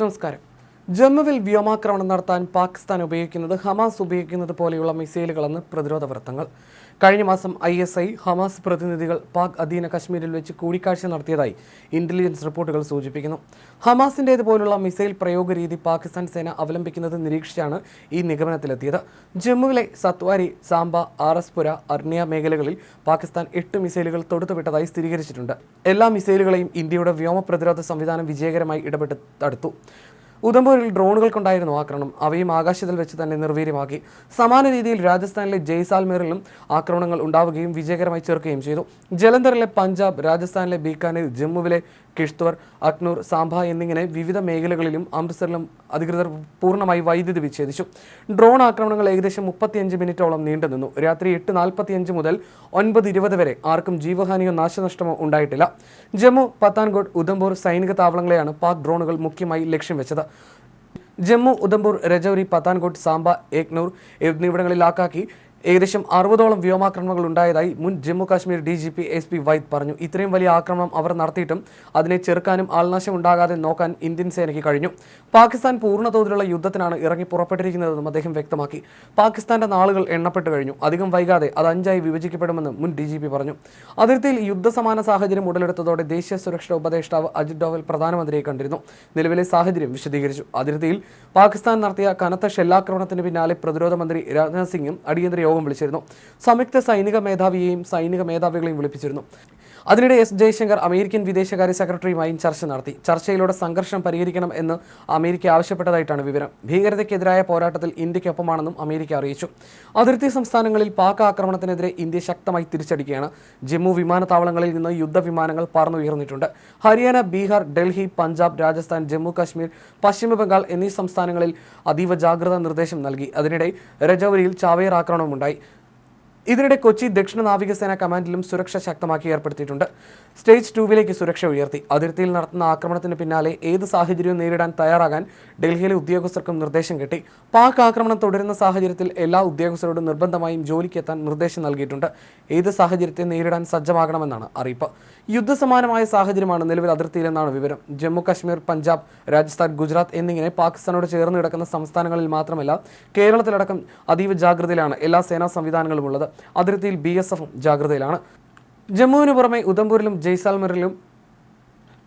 നമസ്കാരം ജമ്മുവിൽ വ്യോമാക്രമണം നടത്താൻ പാകിസ്ഥാൻ ഉപയോഗിക്കുന്നത് ഹമാസ് ഉപയോഗിക്കുന്നത് പോലെയുള്ള മിസൈലുകളെന്ന് പ്രതിരോധ വൃത്തങ്ങൾ. കഴിഞ്ഞ മാസം ഐ എസ് ഐ ഹമാസ് പ്രതിനിധികൾ പാക് അധീന കശ്മീരിൽ വെച്ച് കൂടിക്കാഴ്ച നടത്തിയതായി ഇന്റലിജൻസ് റിപ്പോർട്ടുകൾ സൂചിപ്പിക്കുന്നു. ഹമാസിന്റേതുപോലുള്ള മിസൈൽ പ്രയോഗ രീതി പാകിസ്ഥാൻ സേന അവലംബിക്കുന്നത് നിരീക്ഷിച്ചാണ് ഈ നിഗമനത്തിലെത്തിയത്. ജമ്മുവിലെ സത്വാരി സാംബ ആർ എസ് പുര അർണിയ മേഖലകളിൽ പാകിസ്ഥാൻ എട്ട് മിസൈലുകൾ തൊടുത്തുവിട്ടതായി സ്ഥിരീകരിച്ചിട്ടുണ്ട്. എല്ലാ മിസൈലുകളെയും ഇന്ത്യയുടെ വ്യോമ പ്രതിരോധ സംവിധാനം വിജയകരമായി ഇടപെട്ട് തടുത്തു. ഉദംപൂരിൽ ഡ്രോണുകൾക്കുണ്ടായിരുന്നു ആക്രമണം അവയും ആകാശത്തിൽ വെച്ച് തന്നെ നിർവീര്യമാക്കി. സമാന രീതിയിൽ രാജസ്ഥാനിലെ ജയ്സാൽമേറിലും ആക്രമണങ്ങൾ ഉണ്ടാവുകയും വിജയകരമായി ചേർക്കുകയും ചെയ്തു. ജലന്ധറിലെ പഞ്ചാബ് രാജസ്ഥാനിലെ ബീക്കാനീർ ജമ്മുവിലെ കിഷ്ത്വർ അക്നൂർ സാംബ എന്നിങ്ങനെ വിവിധ മേഖലകളിലും അമൃത്സറിലും അധികൃതർ പൂർണമായി വൈദ്യുതി വിച്ഛേദിച്ചു. ഡ്രോൺ ആക്രമണങ്ങൾ ഏകദേശം മുപ്പത്തിയഞ്ച് മിനിറ്റോളം നീണ്ടുനിന്നു രാത്രി എട്ട് നാൽപ്പത്തിയഞ്ച് മുതൽ ഒൻപത് ഇരുപത് വരെ ആർക്കും ജീവഹാനിയോ നാശനഷ്ടമോ ഉണ്ടായിട്ടില്ല. ജമ്മു പത്താൻകോട്ട് ഉദംപൂർ സൈനിക താവളങ്ങളെയാണ് പാക് ഡ്രോണുകൾ മുഖ്യമായി ലക്ഷ്യം വെച്ചത്. ജമ്മു ഉദംപൂർ രജൌരി പത്താൻകോട്ട് സാംബ ഏക്നൂർ എന്നിവിടങ്ങളിലാക്കാക്കി ഏകദേശം അറുപതോളം വ്യോമാക്രമണങ്ങൾ ഉണ്ടായതായി മുൻ Jammu Kashmir D G P S P Vaid പറഞ്ഞു. ഇത്രയും വലിയ ആക്രമണം അവർ നടത്തിയിട്ടും അതിനെ ചെറുക്കാനും ആൾനാശം ഉണ്ടാകാതെ നോക്കാൻ ഇന്ത്യൻ സേനയ്ക്ക് കഴിഞ്ഞു. പാകിസ്ഥാൻ പൂർണതോതിലുള്ള യുദ്ധത്തിനാണ് ഇറങ്ങി പുറപ്പെട്ടിരിക്കുന്നതെന്നും അദ്ദേഹം വ്യക്തമാക്കി. പാകിസ്ഥാന്റെ നാളുകൾ എണ്ണപ്പെട്ടു കഴിഞ്ഞു. അധികം വൈകാതെ അത് അഞ്ചായി വിഭജിക്കപ്പെടുമെന്നും മുൻ ഡി ജി പി പറഞ്ഞു. അതിർത്തിയിൽ യുദ്ധസമാന സാഹചര്യം ഉടലെടുത്തതോടെ ദേശീയ സുരക്ഷാ ഉപദേഷ്ടാവ് അജിത് ഡോവൽ പ്രധാനമന്ത്രിയെ കണ്ടിരുന്നു. നിലവിലെ സാഹചര്യം വിശദീകരിച്ചു. അതിർത്തിയിൽ പാകിസ്ഥാൻ നടത്തിയ കനത്ത ഷെല്ലാക്രമണത്തിന് പിന്നാലെ പ്രതിരോധ മന്ത്രി രാജ്നാഥ് സിംഗും അടിയന്തര യോഗം വിളിച്ചിരുന്നു. സംയുക്ത സൈനിക മേധാവിയെയും സൈനിക മേധാവികളെയും വിളിപ്പിച്ചിരുന്നു. അതിനിടെ എസ് ജയശങ്കർ അമേരിക്കൻ വിദേശകാര്യ സെക്രട്ടറിയുമായും ചർച്ച നടത്തി. ചർച്ചയിലൂടെ സംഘർഷം പരിഹരിക്കണം എന്ന് അമേരിക്ക ആവശ്യപ്പെട്ടതായിട്ടാണ് വിവരം. ഭീകരതയ്ക്കെതിരായ പോരാട്ടത്തിൽ ഇന്ത്യക്കൊപ്പമാണെന്നും അമേരിക്ക അറിയിച്ചു. അതിർത്തി സംസ്ഥാനങ്ങളിൽ പാക് ആക്രമണത്തിനെതിരെ ഇന്ത്യ ശക്തമായി തിരിച്ചടിക്കുകയാണ്. ജമ്മു വിമാനത്താവളങ്ങളിൽ നിന്ന് യുദ്ധവിമാനങ്ങൾ പറന്നുയർന്നിട്ടുണ്ട്. ഹരിയാന ബീഹാർ ഡൽഹി പഞ്ചാബ് രാജസ്ഥാൻ ജമ്മു കാശ്മീർ പശ്ചിമ ബംഗാൾ എന്നീ സംസ്ഥാനങ്ങളിൽ അതീവ ജാഗ്രതാ നിർദ്ദേശം നൽകി. അതിനിടെ രജൌരിയിൽ ചാവേർ ആക്രമണമുണ്ടായി ഇതിനിടെ കൊച്ചി ദക്ഷിണ നാവികസേന കമാൻഡിലും സുരക്ഷ ശക്തമാക്കി ഏർപ്പെടുത്തിയിട്ടുണ്ട്. സ്റ്റേജ് ടൂവിലേക്ക് സുരക്ഷ ഉയർത്തി. അതിർത്തിയിൽ നടത്തുന്ന ആക്രമണത്തിന് പിന്നാലെ ഏത് സാഹചര്യവും നേരിടാൻ തയ്യാറാകാൻ ഡൽഹിയിലെ ഉദ്യോഗസ്ഥർക്കും നിർദ്ദേശം കിട്ടി. പാക് ആക്രമണം തുടരുന്ന സാഹചര്യത്തിൽ എല്ലാ ഉദ്യോഗസ്ഥരോടും നിർബന്ധമായും ജോലിക്കെത്താൻ നിർദ്ദേശം നൽകിയിട്ടുണ്ട്. ഏത് സാഹചര്യത്തെ നേരിടാൻ സജ്ജമാകണമെന്നാണ് അറിയിപ്പ്. യുദ്ധസമാനമായ സാഹചര്യമാണ് നിലവിൽ അതിർത്തിയിലെന്നാണ് വിവരം. ജമ്മു കാശ്മീർ പഞ്ചാബ് രാജസ്ഥാൻ ഗുജറാത്ത് എന്നിങ്ങനെ പാകിസ്ഥാനോട് ചേർന്ന് കിടക്കുന്ന സംസ്ഥാനങ്ങളിൽ മാത്രമല്ല കേരളത്തിലടക്കം അതീവ ജാഗ്രതയിലാണ്. എല്ലാ സേനാ സംവിധാനങ്ങളും ഉള്ളത്. അതിർത്തിയിൽ ബി എസ് എഫും ജാഗ്രതയിലാണ്. ജമ്മുവിന് പുറമെ ഉദംപൂരിലും ജയ്സാൽമറിലും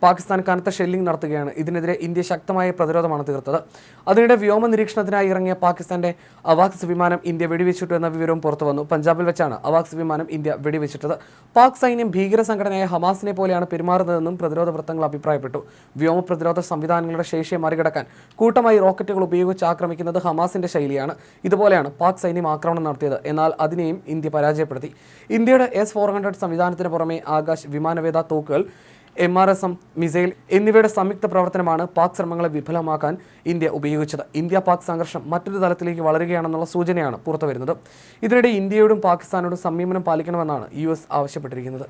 പാകിസ്ഥാൻ കനത്ത ഷെല്ലിംഗ് നടത്തുകയാണ്. ഇതിനെതിരെ ഇന്ത്യ ശക്തമായ പ്രതിരോധമാണ് തീർത്തത്. അതിനിടെ വ്യോമ നിരീക്ഷണത്തിനായി ഇറങ്ങിയ പാകിസ്ഥാന്റെ അവാക്സ് വിമാനം ഇന്ത്യ വെടിവെച്ചിട്ടു എന്ന വിവരവും പുറത്തു വന്നു. പഞ്ചാബിൽ വെച്ചാണ് അവാക്സ് വിമാനം ഇന്ത്യ വെടിവെച്ചിട്ടത്. പാക് സൈന്യം ഭീകര സംഘടനയായ ഹമാസിനെ പോലെയാണ് പെരുമാറുന്നതെന്നും പ്രതിരോധ വൃത്തങ്ങൾ അഭിപ്രായപ്പെട്ടു. വ്യോമ പ്രതിരോധ സംവിധാനങ്ങളുടെ ശേഷിയെ മറികടക്കാൻ കൂട്ടമായി റോക്കറ്റുകൾ ഉപയോഗിച്ച് ആക്രമിക്കുന്നത് ഹമാസിന്റെ ശൈലിയാണ്. ഇതുപോലെയാണ് പാക് സൈന്യം ആക്രമണം നടത്തിയത്. എന്നാൽ അതിനെയും ഇന്ത്യ പരാജയപ്പെടുത്തി. ഇന്ത്യയുടെ എസ് ഫോർ ഹൺഡ്രഡ് സംവിധാനത്തിന് പുറമെ ആകാശ് വിമാനവേദ തോക്കുകൾ M R S M missile എന്നിവയുടെ സംയുക്ത പ്രവർത്തനമാണ് പാക് ശ്രമങ്ങളെ വിഫലമാക്കാൻ ഇന്ത്യ ഉപയോഗിച്ചത്. ഇന്ത്യ പാക് സംഘർഷം മറ്റൊരു തലത്തിലേക്ക് വളരുകയാണെന്നുള്ള സൂചനയാണ് പുറത്തുവരുന്നത്. ഇതിനിടെ ഇന്ത്യയോടും പാകിസ്ഥാനോടും സംയമനം പാലിക്കണമെന്നാണ് യു ആവശ്യപ്പെട്ടിരിക്കുന്നത്.